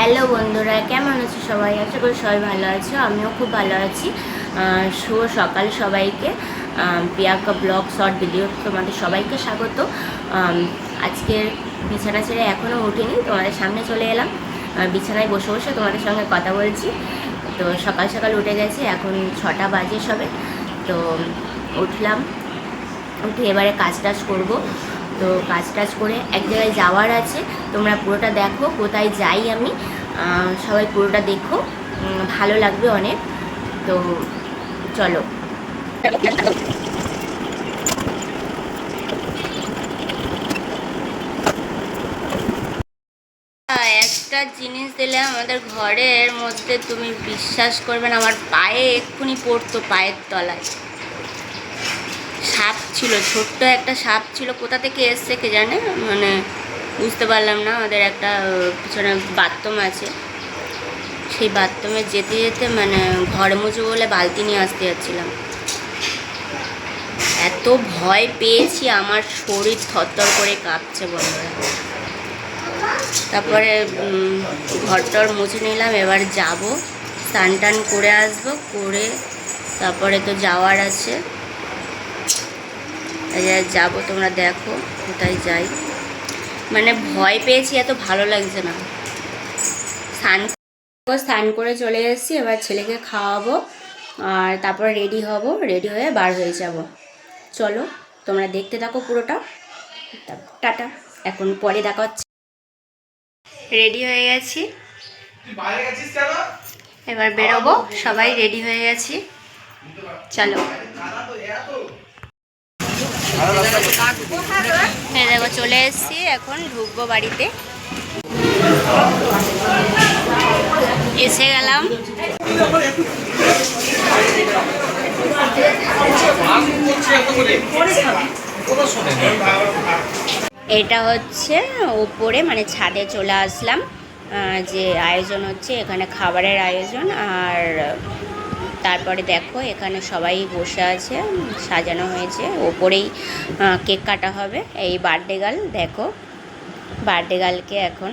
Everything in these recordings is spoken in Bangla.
হ্যালো বন্ধুরা, কেমন আছো সবাই? আশা করি সবাই ভালো আছো, আমিও খুব ভালো আছি। শুভ সকাল সবাইকে। পিয়াকা ব্লগ শর্ট ভিডিও তোমাদের সবাইকে স্বাগত। আজকের বিছানা ছেড়ে এখনও উঠিনি, তোমাদের সামনে চলে এলাম। বিছানায় বসে বসে তোমাদের সঙ্গে কথা বলছি। তো সকাল সকাল উঠে গেছে, এখন ছটা বাজে সবে। তো উঠলাম, উঠে এবারে কাজ টাজ করব। তো কাজ টাজ করে এক জায়গায় যাওয়ার আছে। তোমরা পুরোটা দেখো, কোথায় যাই আমি। সবাই পুরোটা দেখো। ভালো লাগবে অনেক। তো চলো। একটা জিনিস দিলে আমাদের ঘরের মধ্যে তুমি বিশ্বাস করবে না, আমার পায়ে এক্ষুনি পড়তো পায়ের তলায়। সাপ ছিল ছোট্ট একটা সাপ ছিল। কোথা থেকে এসছে কে জানে? মানে বুঝতে পারলাম না আমাদের একটা পিছনে বাথরুম আছে। সেই বাথরুমে যেতে যেতে মানে ঘর মুছে বলে বালতি নিয়ে আসতে যাচ্ছিলাম। এত ভয় পেয়েছি আমার শরীর থরথর করে কাঁপছে বন্ধুরা। তারপরে উম, ঘরটর মুছে নিলাম এবার যাব স্নান টান করে আসব করে তারপরে তো যাওয়ার আছে। যাব, তোমরা দেখো, কোথায় যাই। মানে ভয় পেয়েছি, এত ভালো লাগছে না। স্নান স্নান করে চলে এসেছি, এবার ছেলেকে খাওয়াবো, আর তারপরে রেডি হব, রেডি হয়ে বার হয়ে যাব। চলো, তোমরা দেখতে থাকো পুরোটা। টাটা, এখন পরে দেখা হচ্ছে। রেডি হয়ে গেছি। এবার বেরোবো, সবাই রেডি হয়ে গেছি। চলো। হ্যাঁ দেখো, চলে এসেছি এখন ঢুকবো বাড়িতে। এসে গেলাম। এটা হচ্ছে ওপরে মানে ছাদে চলে আসলাম। যে আয়োজন হচ্ছে, এখানে খাবারের আয়োজন, আর তারপরে দেখো, এখানে সবাই বসে আছে, সাজানো হয়েছে। ওপরেই কেক কাটা হবে। এই বার্থডে গার্ল দেখো। বার্থডে গার্লকে এখন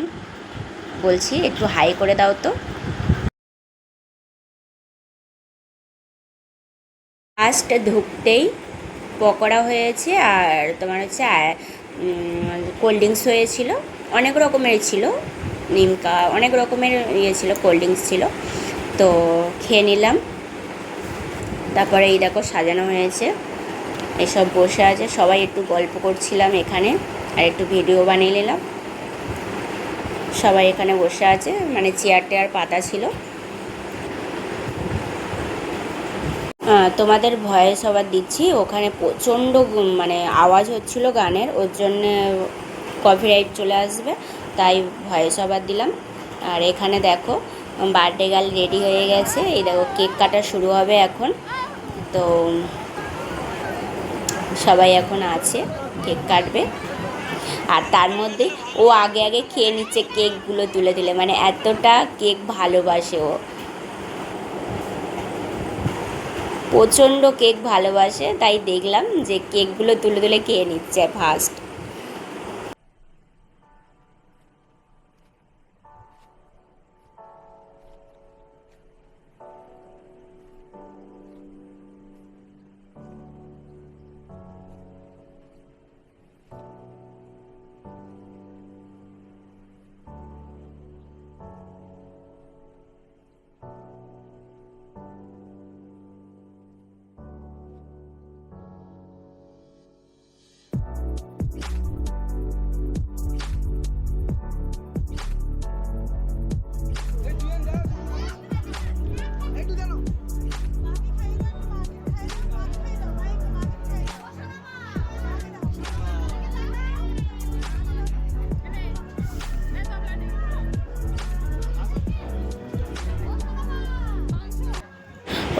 বলছি, একটু হাই করে দাও তো। ফার্স্ট ঢুকতেই পকোড়া হয়েছে, আর তোমার হচ্ছে কোল্ড ড্রিঙ্কস হয়েছিল। অনেক রকমের ছিল, নিমকা, অনেক রকমের ইয়ে ছিল কোল্ড ড্রিঙ্কস ছিল। তো খেয়ে নিলাম। তারপরে এই দেখো সাজানো হয়েছে। এসব বসে আছে। সবাই একটু গল্প করছিলাম এখানে আর একটু ভিডিও বানিয়ে নিলাম। সবাই এখানে বসে আছে। মানে চেয়ার টেয়ার পাতা ছিল। তোমাদের ভয়েস ওভার দিচ্ছি। ওখানে প্রচণ্ড মানে আওয়াজ হচ্ছিল গানের। ওর জন্যে কপিরাইট চলে আসবে। তাই ভয়েস ওভার দিলাম। আর এখানে দেখো বার্থডে গার্ল রেডি হয়ে গেছে। এই দেখো কেক কাটা শুরু হবে এখন। তো সবাই এখন আছে, কেক কাটবে। আর তার মধ্যে ও আগে আগে খেয়ে নিচ্ছে কেকগুলো তুলে তুলে মানে এতটা কেক ভালোবাসে ও। প্রচণ্ড কেক ভালোবাসে, তাই দেখলাম যে কেকগুলো তুলে তুলে খেয়ে নিচ্ছে ফার্স্ট।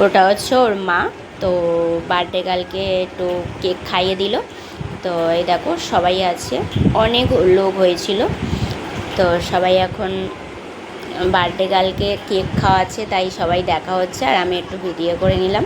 ওটা হচ্ছে ওর মা, তো বার্থডে কালকে একটু কেক খাইয়ে দিল। তো এই দেখো সবাই আছে। অনেক লোক হয়েছিল। তো সবাই এখন বার্থডে কালকে কেক খাওয়াচ্ছে তাই সবাই দেখা হচ্ছে। আর আমি একটু ভিডিও করে নিলাম।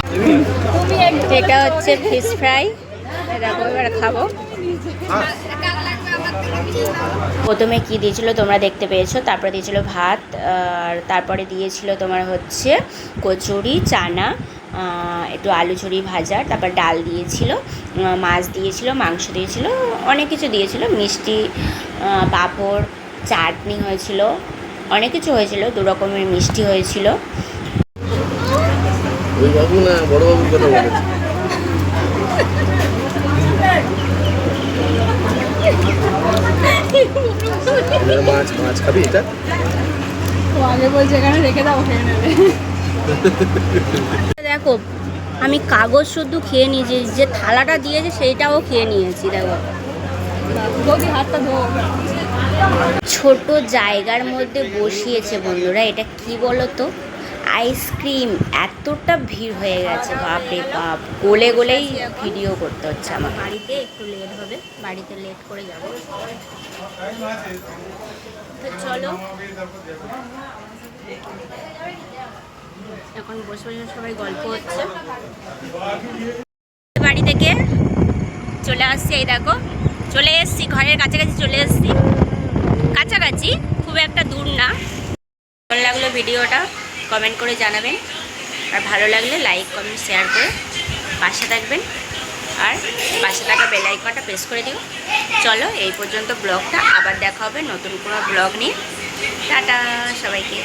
এটা হচ্ছে ফিশ ফ্রাই খাব। প্রথমে কি দিয়েছিল তোমরা দেখতে পেয়েছ? তারপরে দিয়েছিল ভাত, আর তারপরে দিয়েছিল তোমার হচ্ছে কচুরি, চানা একটু আলু ঝুড়ি ভাজা, তারপর ডাল দিয়েছিল মাছ দিয়েছিল, মাংস দিয়েছিল, অনেক কিছু দিয়েছিল। মিষ্টি পাঁপড়, চাটনি হয়েছিল, অনেক কিছু হয়েছিল দু রকমের মিষ্টি হয়েছিল। ওই বাবু না বড় বাবুর কথা বলেছে মাছ মাছ খাবি এটা? ও আগে বলছে এখানে রেখে দাও খেয়ে নেবে। দেখো আমি কাগজ শুদ্ধ খেয়ে নিয়েছি যে থালাটা দিয়েছে সেইটাও খেয়ে নিয়েছি দেখো। ছোট জায়গার মধ্যে বসিয়েছে বন্ধুরা এটা কি বলো তো আইসক্রিম এতটা ভিড় হয়ে গেছে বাপ রে বাপ। গোলে গোলেই ভিডিও করতে হচ্ছে আমার বাড়িতে একটু লেট হবে, বাড়িতে লেট করে যাব। তো চলো। এখন বসে বসে সবাই গল্প হচ্ছে। বাড়ি থেকে চলে আসছি এই দেখো। চলে এসছি, ঘরের কাছাকাছি চলে এসছি। কাছাকাছি, খুব একটা দূর না। ভালো লাগল ভিডিওটা কমেন্ট করে জানাবেন। আর ভালো লাগলে লাইক, কমেন্ট, শেয়ার করে পাশে থাকবেন। আর পাশে থাকা বেলাইকনটা প্রেস করে দিও। চলো এই পর্যন্ত ব্লগটা, আবার দেখা হবে নতুন কোনো ব্লগ নিয়ে। টাটা সবাইকে।